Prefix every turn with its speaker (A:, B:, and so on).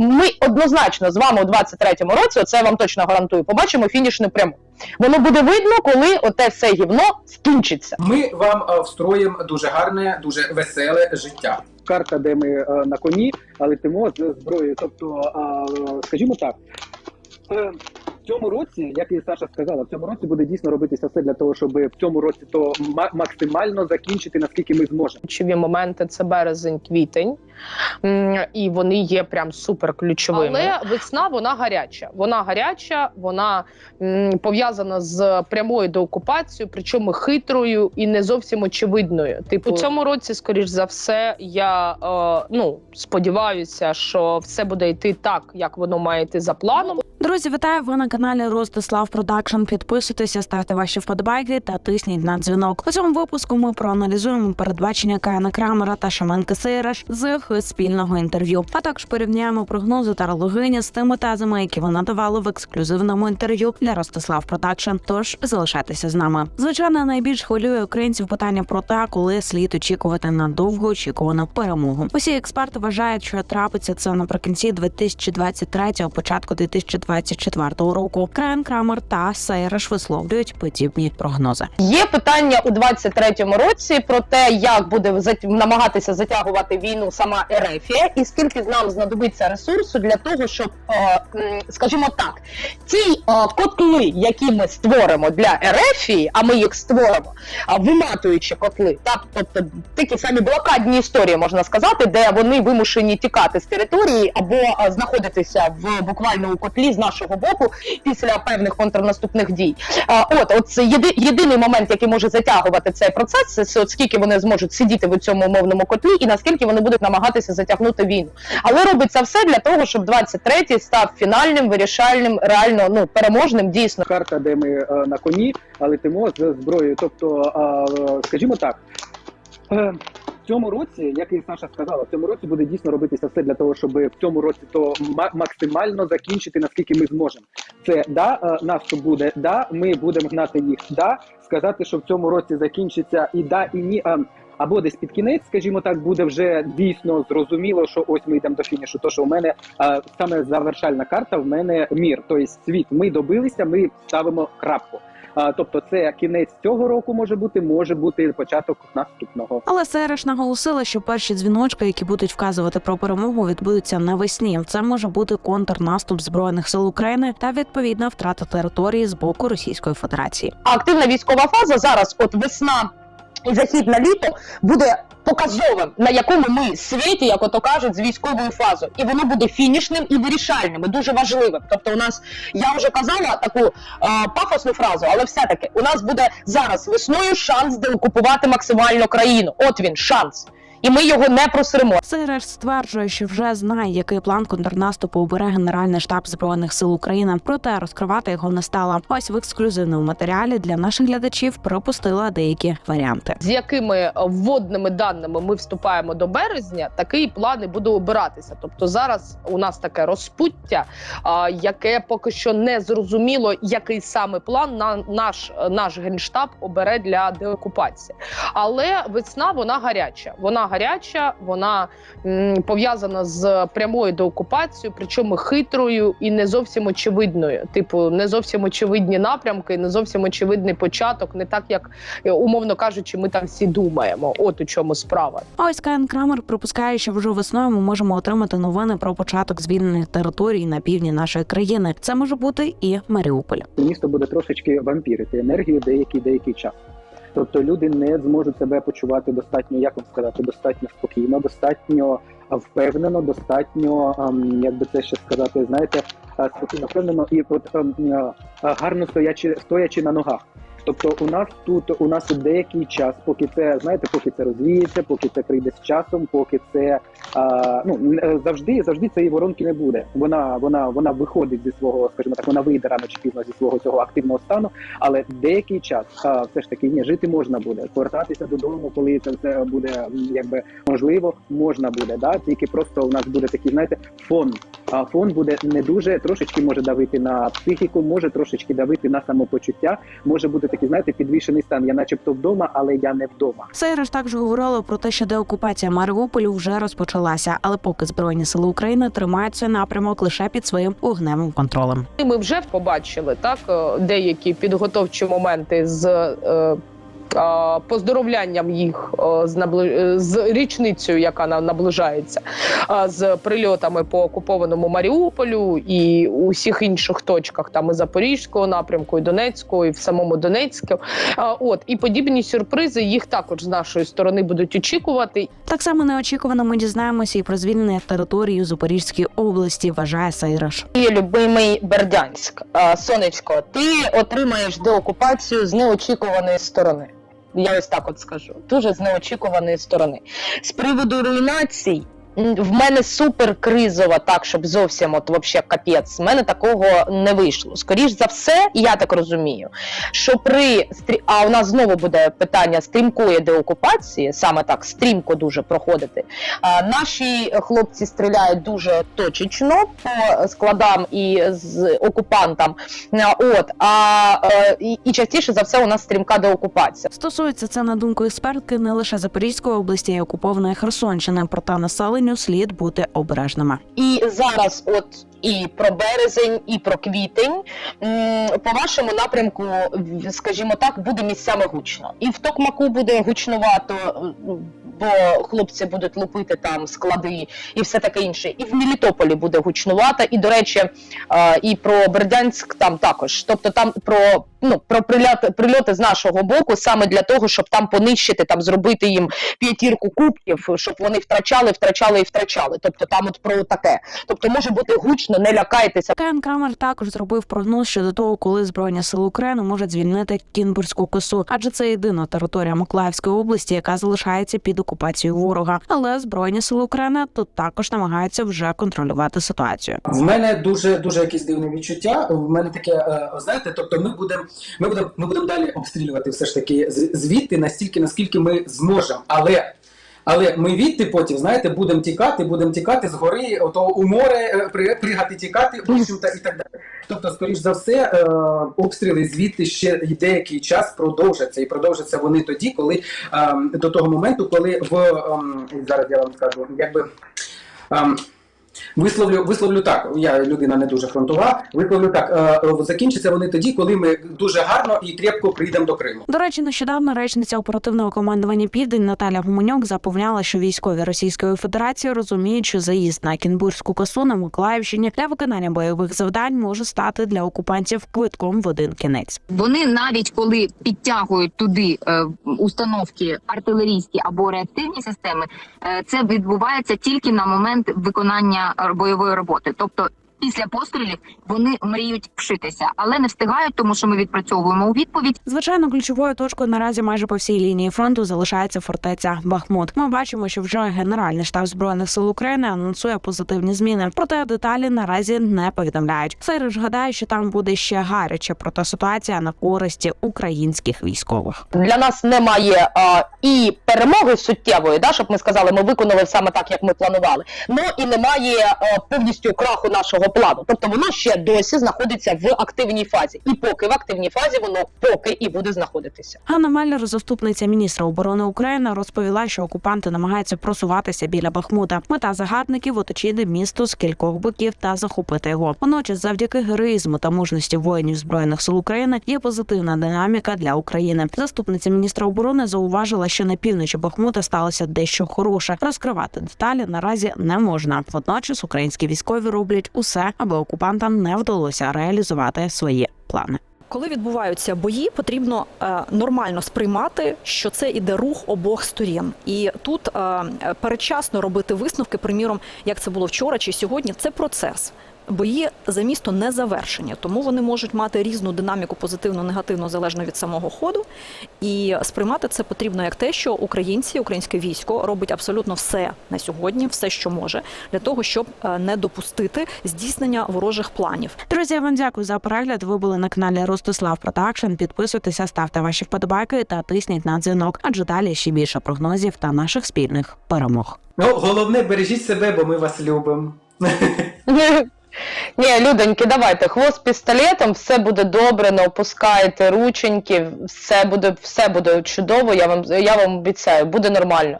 A: ми однозначно з вами у 23-му році, оце я вам точно гарантую, побачимо фінішну пряму. Воно буде видно, коли оте все гівно скінчиться.
B: Ми вам е, встроїмо дуже гарне, дуже веселе життя.
C: карта, де ми е, на коні, але летимо з зброєю. Тобто, е, скажімо так. Цьому році, як і Саша сказала, в цьому році буде дійсно робитися все для того, щоб в цьому році то ма- максимально закінчити, наскільки ми зможемо.
A: Ключові моменти це березень, квітень, і вони є прям супер ключовими. Але весна вона гаряча. Вона гаряча, вона пов'язана з прямою деокупацією, причому хитрою і не зовсім очевидною. Типу, у цьому році, скоріш за все, я е, ну сподіваюся, що все буде йти так, як воно має йти за планом.
D: Друзі, вітаю! Ви на каналі Ростислав Продакшн. Підписуйтеся, ставте ваші вподобайки та тисніть на дзвінок. У цьому випуску ми проаналізуємо передбачення Каяна Крамера та Шаменки Сейраш з спільного інтерв'ю. А також порівняємо прогнози та тарологині з тими тезами, які вона давала в ексклюзивному інтерв'ю для Ростислав Продакшн. Тож залишайтеся з нами. Звичайно, найбільш хвилює українців питання про те, коли слід очікувати на довгоочікувану перемогу. Усі експерти вважають, що трапиться це наприкінці 2023-го, початку 2024 року. Крайан Крамер та Сейраш висловлюють подібні прогнози.
A: Є питання у 23-му році про те, як буде намагатися затягувати війну сама Ерефія, і скільки нам знадобиться ресурсу для того, щоб, е, скажімо так, ці е, котли, які ми створимо для Ерефії, а ми їх створимо, а, виматуючи котли, так тобто такі самі блокадні історії можна сказати, де вони вимушені тікати з території або е, знаходитися в буквально у котлі з нашого боку після певних контрнаступних дій. А, От, от це єди, єдиний момент, який може затягувати цей процес, це, от скільки вони зможуть сидіти в цьому умовному котлі, і наскільки вони будуть намагатися затягнути війну. Але робиться все для того, щоб 23-й став фінальним, вирішальним, реально ну переможним. Дійсно,
C: Карта, де ми е, на коні, а летимо з зброєю. Тобто, е, скажімо так. Цьому році, як і Саша сказала, в цьому році буде дійсно робитися все для того, щоб в цьому році то ма- максимально закінчити, наскільки ми зможемо. Це да, е, наступ буде, да, ми будемо гнати їх, да, сказати, що в цьому році закінчиться і да, і ні. е, Або десь під кінець, скажімо так, буде вже дійсно зрозуміло, що ось ми йдемо до фінішу. То що у мене е, саме завершальна карта, в мене мір, тобто світ. Ми добилися, ми ставимо крапку. А, тобто, це кінець цього року може бути, може бути початок наступного.
D: Але Сереш наголосила, що перші дзвіночки, які будуть вказувати про перемогу, відбудуться навесні. Це може бути контрнаступ збройних сил України та відповідна втрата території з боку Російської Федерації.
A: активна військова фаза зараз, от весна і захід на літо, буде показовим, на якому ми світі, як ото кажуть, з військовою фазою, і воно буде фінішним і вирішальним, і дуже важливим. Тобто, у нас я вже казала таку е, пафосну фразу, але все-таки у нас буде зараз весною шанс деокупувати максимально країну. От він шанс, і ми його не просримо.
D: Сейреш стверджує, що вже знає, який план контрнаступу обере Генеральний штаб збройних сил України. Проте розкривати його не стала. Ось в ексклюзивному матеріалі для наших глядачів пропустила деякі варіанти.
A: з якими вводними даними ми вступаємо до березня, такий план і буде обиратися. Тобто зараз у нас таке розпуття, яке поки що не зрозуміло, який саме план на наш наш генштаб обере для деокупації. Але весна вона гаряча. Вона гаряча, вона пов'язана з прямою деокупацією, причому хитрою і не зовсім очевидною. Типу, не зовсім очевидні напрямки, не зовсім очевидний початок, не так як е, умовно кажучи, ми там всі думаємо. От у чому справа.
D: А ось Каєн Крамер припускає, що вже весною ми можемо отримати новини про початок звільнених територій на півдні нашої країни. Це може бути і Маріуполь.
C: Місто буде трошечки вампірити енергію деякий деякий час. Тобто люди не зможуть себе почувати достатньо, як вам сказати, достатньо спокійно, достатньо впевнено, достатньо, ем, як би це ще сказати, знаєте, спокійно, впевнено і от ем, а, гарно стоячи, стоячи на ногах. Тобто, у нас тут у нас деякий час, поки це знаєте, поки це розвіється, поки це прийде з часом, поки це а, ну н- завжди, завжди цієї воронки не буде. Вона вона вона виходить зі свого, скажімо так, вона вийде рано чи пізно зі свого цього активного стану, але деякий час а, все ж таки ні, жити можна буде. Повертатися додому, коли це все буде якби можливо, можна буде. Да? Тільки просто у нас буде такий, знаєте, фон. А фон буде не дуже трошечки може давити на психіку, може трошечки давити на самопочуття. Може бути такий, знаєте, підвішений стан. Я, начебто, вдома, але я не вдома.
D: Сейреш також говорила про те, що деокупація Маріуполю вже розпочалася, але поки збройні сили України тримають цей напрямок лише під своїм вогневим контролем.
A: І Ми вже побачили так е, деякі підготовчі моменти з. Поздоровлянням їх е, з набли... е, з річницею, яка на- наближається, е, з прильотами по окупованому Маріуполю і у всіх інших точках, там і Запорізького напрямку, і Донецького, і в самому Донецьку. Е, От і подібні сюрпризи їх також з нашої сторони будуть очікувати.
D: Так само неочікувано ми дізнаємося і про звільнення території у Запорізькій області. Вважає Сейреш.
A: І любимий Бердянськ. Сонечко, ти отримаєш деокупацію з неочікуваної сторони. Я ось так от скажу. Дуже з неочікуваної сторони. З приводу руйнацій. В мене супер кризова, так щоб зовсім от вообще капець. В мене такого не вийшло. Скоріш за все, я так розумію, що при а у нас знову буде питання стрімкої деокупації, саме так стрімко дуже проходити. А, наші хлопці стріляють дуже точечно по складам і з окупантам. От а е, і, і частіше за все у нас стрімка деокупація.
D: Стосується це на думку експертки не лише Запорізької області, а й окупованої Херсонщини. Проте населенню слід бути обережними.
A: І зараз, от і про березень, і про квітень. По вашому напрямку, скажімо так, буде місцями гучно. І в Токмаку буде гучнувато, бо хлопці будуть лупити там склади і все таке інше. І в Мелітополі буде гучнувато. І, до речі, е, і про Бердянськ там також. Тобто там про ну про прильоти, прильоти з нашого боку, саме для того, щоб там понищити, там зробити їм п'ятірку кубків, щоб вони втрачали, втрачали і втрачали. Тобто там от про таке. Тобто може бути гучно, не лякайтеся.
D: Кен Крамер також зробив прогноз щодо того, коли збройні сили України можуть звільнити Кінбурзьку косу, адже це єдина територія Миколаївської області, яка залишається під окупацією ворога. Але збройні сили України тут також намагаються вже контролювати ситуацію.
B: В мене дуже дуже якісь дивне відчуття. В мене таке, е, знаєте, тобто ми будемо ми будемо ми будемо далі обстрілювати все ж таки звідти настільки, наскільки ми зможемо. Але але ми відти потім, знаєте, будемо тікати, будемо тікати з гори, ото у море е, пригати, тікати, общем-то, і так далі. Тобто, скоріш за все, е, обстріли звідти ще й деякий час продовжаться, і продовжаться вони тоді, коли е, до того моменту, коли в ем, зараз я вам скажу, якби. Висловлю, висловлю так. Я людина не дуже фронтова. Висловлю так. Е, е, закінчаться вони тоді, коли ми дуже гарно і крепко прийдемо до Криму.
D: До речі, нещодавно речниця оперативного командування Південь Наталя Гуменюк запевняла, що військові Російської Федерації розуміють, що заїзд на Кінбурзьку косу на Миколаївщині для виконання бойових завдань може стати для окупантів квитком в один кінець.
E: Вони навіть коли підтягують туди е, установки артилерійські або реактивні системи, е, це відбувається тільки на момент виконання е, бойової роботи. Тобто після пострілів вони мріють вшитися, але не встигають, тому що ми відпрацьовуємо у відповідь.
D: Звичайно, ключовою точкою наразі майже по всій лінії фронту залишається фортеця Бахмут. Ми бачимо, що вже Генеральний штаб збройних сил України анонсує позитивні зміни. Проте деталі наразі не повідомляють. Сейриш гадає, що там буде ще гаряче, проте ситуація на користі українських військових.
A: Для нас немає а, і перемоги суттєвої, да, щоб ми сказали, ми виконали саме так, як ми планували. Ну і немає а, повністю краху нашого плану. Тобто воно ще досі знаходиться в активній фазі. І поки в активній фазі воно поки і буде знаходитися.
D: Ганна Меллер, заступниця міністра оборони України, розповіла, що окупанти намагаються просуватися біля Бахмута. Мета загарбників оточити місто з кількох боків та захопити його. Водночас, завдяки героїзму та мужності воїнів збройних сил України, є позитивна динаміка для України. Заступниця міністра оборони зауважила, що на півночі Бахмута сталося дещо хороше. Розкривати деталі наразі не можна. Водночас українські військові роблять усе, аби окупантам не вдалося реалізувати свої плани.
F: Коли відбуваються бої, потрібно е, нормально сприймати, що це іде рух обох сторін. І тут е, передчасно робити висновки, приміром, як це було вчора чи сьогодні, це процес. Бої за місто не завершені, тому вони можуть мати різну динаміку, позитивну, негативну, залежно від самого ходу. І сприймати це потрібно як те, що українці, українське військо робить абсолютно все на сьогодні, все, що може, для того, щоб е, не допустити здійснення ворожих планів.
D: Друзі, я вам дякую за перегляд. Ви були на каналі Ростислав Продакшн. Підписуйтеся, ставте ваші вподобайки та тисніть на дзвінок, адже далі ще більше прогнозів та наших спільних перемог.
B: Ну, головне, бережіть себе, бо ми вас любимо.
A: Ні, людоньки, давайте, хвост пістолетом, все буде добре, не опускайте рученьки, все буде, все буде чудово, я вам, я вам обіцяю, буде нормально.